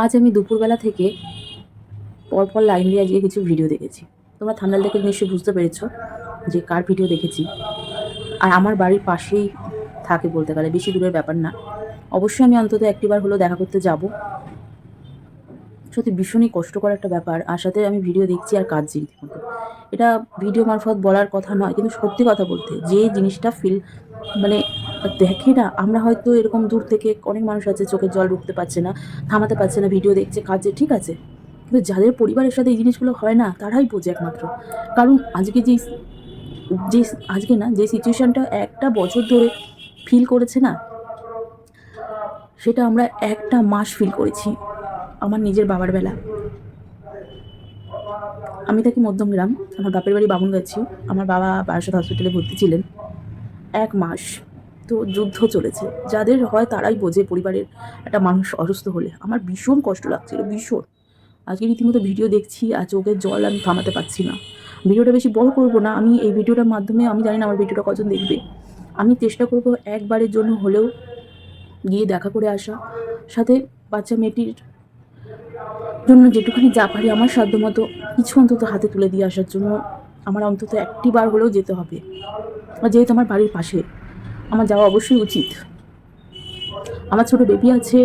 আজ আমি দুপুরবেলা থেকে পরপর লাইন দিয়ে আজকে কিছু ভিডিও দেখেছি। তোমরা থামনাল দেখে নিশ্চয়ই বুঝতে পেরেছ যে কার ভিডিও দেখেছি। আর আমার বাড়ির পাশেই থাকে বলতে গেলে, বেশি দূরের ব্যাপার না। অবশ্যই আমি অন্তত একটিবার হলেও দেখা করতে যাব। সত্যি ভীষণই কষ্টকর একটা ব্যাপার। আর সাথে আমি ভিডিও দেখছি আর কাঁদছি রীতিমতো। এটা ভিডিও মারফত বলার কথা নয়, কিন্তু সত্যি কথা বলতে যে জিনিসটা ফিল মানে দেখে না, আমরা হয়তো এরকম দূর থেকে অনেক মানুষ আছে, চোখের জল রুখতে পারছে না, থামাতে পারছে না ভিডিও দেখছে কাজে ঠিক আছে। কিন্তু যাদের পরিবারের সাথে এই জিনিসগুলো হয় না, তারাই বোঝে একমাত্র। কারণ আজকে যে যে আজকে না যে সিচুয়েশনটা একটা বছর ধরে ফিল করেছে না, সেটা আমরা একটা মাস ফিল করেছি, আমার নিজের বাবার বেলা। আমি থাকি মধ্যমগ্রাম আমার বাপের বাড়ি বামুনগাছি, আমার বাবা বারাসাত হসপিটালে ভর্তি ছিলেন, এক মাস। তো যুদ্ধ চলেছে। যাদের হয় তারাই বোঝে পরিবারের একটা মানুষ অসুস্থ হলে। আমার ভীষণ কষ্ট লাগছিল, ভীষণ। আজকে রীতিমতো ভিডিও দেখছি আর চোখের জল আমি থামাতে পারছি না। ভিডিওটা বেশি বড় করব না, আমি এই ভিডিওটার মাধ্যমে, আমি জানি না আমার ভিডিওটা কজন দেখবে। আমি চেষ্টা করব একবারের জন্য হলেও গিয়ে দেখা করে আসা। সাথে বাচ্চা মেয়েটির জন্য যেটুখানি যা পারি আমার সাধ্য মতো কিছু অন্তত হাতে তুলে দিয়ে আসার জন্য আমার অন্তত একটি বার হলেও যেতে হবে। যেহেতু আমার বাড়ির পাশে আমার যাওয়া অবশ্যই উচিত। আমার ছোট বেবি আছে,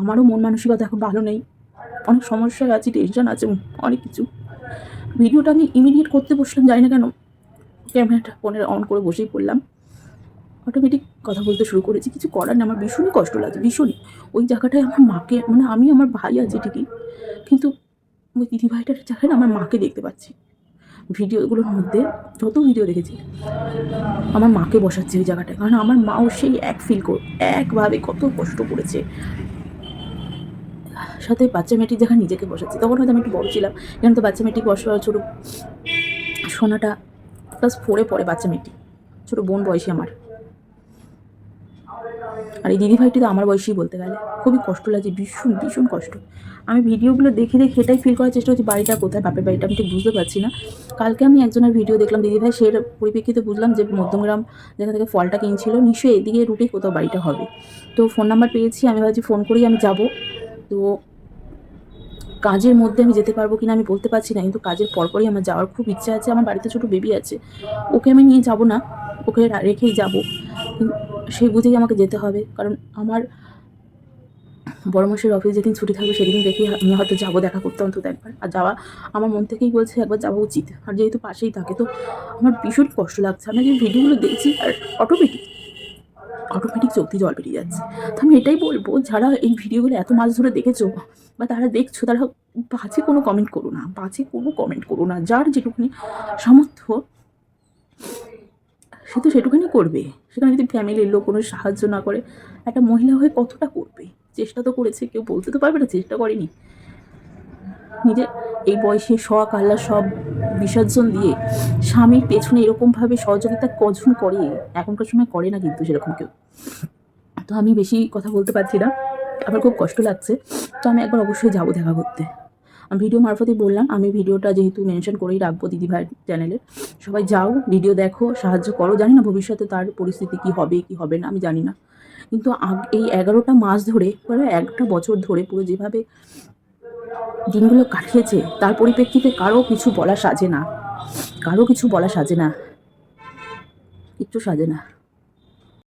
আমারও মন মানসিকতা এখন ভালো নেই। অনেক সমস্যায় আছে টেনশন আছে, অনেক কিছু। ভিডিওটা আমি ইমিডিয়েট করতে বসলাম, জানি না কেন। ক্যামেরাটা ফোনের অন করে বসেই পড়লাম। অটোমেটিক কথা বলতে শুরু করেছি, কিছু করার নেই, আমার ভীষণই কষ্ট লাগছে, ভীষণই। ওই জায়গাটায় আমার মাকে মানে আমি আমার ভাই আছে ঠিকই, কিন্তু ওই দিদি ভাইটার জায়গায় না আমার মাকে দেখতে পাচ্ছি। ভিডিওগুলোর মধ্যে যত ভিডিও দেখেছি, আমার মাকে বসাচ্ছে ওই জায়গাটায়। কারণ আমার মাও সেই এক ফিল কর, একভাবে কত কষ্ট করেছে। সাথে বাচ্চা মেয়েটি যখন নিজেকে বসাচ্ছে, তখন হয়তো আমি একটু বড় ছিলাম যেন তো বাচ্চা মেয়েটি বসা ছোটো সোনাটা প্লাস ফোরে পড়ে বাচ্চা মেয়েটি। ছোটো বোন বয়সী আমার। আর এই দিদি ভাইটি তো আমার বয়সী বলতে গেলে। খুবই কষ্ট লাগছে, ভীষণ ভীষণ কষ্ট। আমি ভিডিওগুলো দেখে দেখে এটাই ফিল করার চেষ্টা করছি, বাড়িটা কোথায়, বাপের বাড়িটা আমি ঠিক বুঝতে পারছি না। কালকে আমি একজনের ভিডিও দেখলাম, দিদি ভাই সের পরিপ্রেক্ষিতে বুঝলাম যে মধ্যমগ্রাম যেখান থেকে ফলটা কিনছিল, নিশ্চয়ই এদিকে রুটে কোথাও বাড়িটা হবে। তো ফোন নাম্বার পেয়েছি, আমি ভাবছি ফোন করেই আমি যাব। তো কাজের মধ্যে আমি যেতে পারব কিনা আমি বলতে পারছি না, কিন্তু কাজের পরপরই আমার যাওয়ার খুব ইচ্ছা আছে, আমার বাড়িতে ছোটো বেবি আছে। ওকে আমি নিয়ে যাব না, ওকে রেখেই যাব। সেই বুঝেই আমাকে যেতে হবে। কারণ আমার বড় মাসের অফিস যেদিন ছুটি থাকবে সেদিন দেখেই আমি হয়তো যাব দেখা করতে অন্তত একবার। আর যাওয়া আমার মন থেকেই বলছে একবার যাওয়া উচিত। আর যেহেতু পাশেই থাকে, তো আমার ভীষণ কষ্ট লাগছে। আমি যে ভিডিওগুলো দেখছি আর অটোমেটিক অটোমেটিক চোখ দিয়ে জল বেরিয়ে যাচ্ছে। তো আমি এটাই বলব, যারা এই ভিডিওগুলো এত মাস ধরে দেখেছ বা তারা দেখছ, তারা বাজে কোনো কমেন্ট করো না, বাজে কোনো কমেন্ট করো না। যার যেটুকুনি সামর্থ্য সে তো সেটুকুনি করবে। সেখানে যদি ফ্যামিলির লোক কোনো সাহায্য না করে, একটা মহিলা হয়ে কতটা করবে? চেষ্টা তো করেছে, কেউ বলতে তো পারবে না, চেষ্টা করেনি। নিজে এই বয়সে শখ আল্লাহ সব বিসর্জন দিয়ে স্বামীর পেছনে এরকমভাবে সহযোগিতা কজন করে? এখনকার সময় করে না কিন্তু সেরকম কেউ। তো আমি বেশি কথা বলতে পারছি না। আমার খুব কষ্ট লাগছে। তো আমি একবার অবশ্যই যাব দেখা করতে। ভিডিও মারফতেই বললাম, আমি ভিডিওটা যেহেতু মেনশন করেই রাখব দিদিভাইয়ের চ্যানেলে সবাই যাও, ভিডিও দেখো, সাহায্য করো। জানি না ভবিষ্যতে তার পরিস্থিতি কি হবে কি হবে না, আমি জানি না। কিন্তু এই এগারোটা মাস ধরে, পুরো একটা বছর ধরে পুরো যেভাবে দিনগুলো কাটিয়েছে, তার পরিপ্রেক্ষিতে কারও কিছু বলা সাজে না। কারও কিছু বলা সাজে না। কিচ্ছু সাজে না।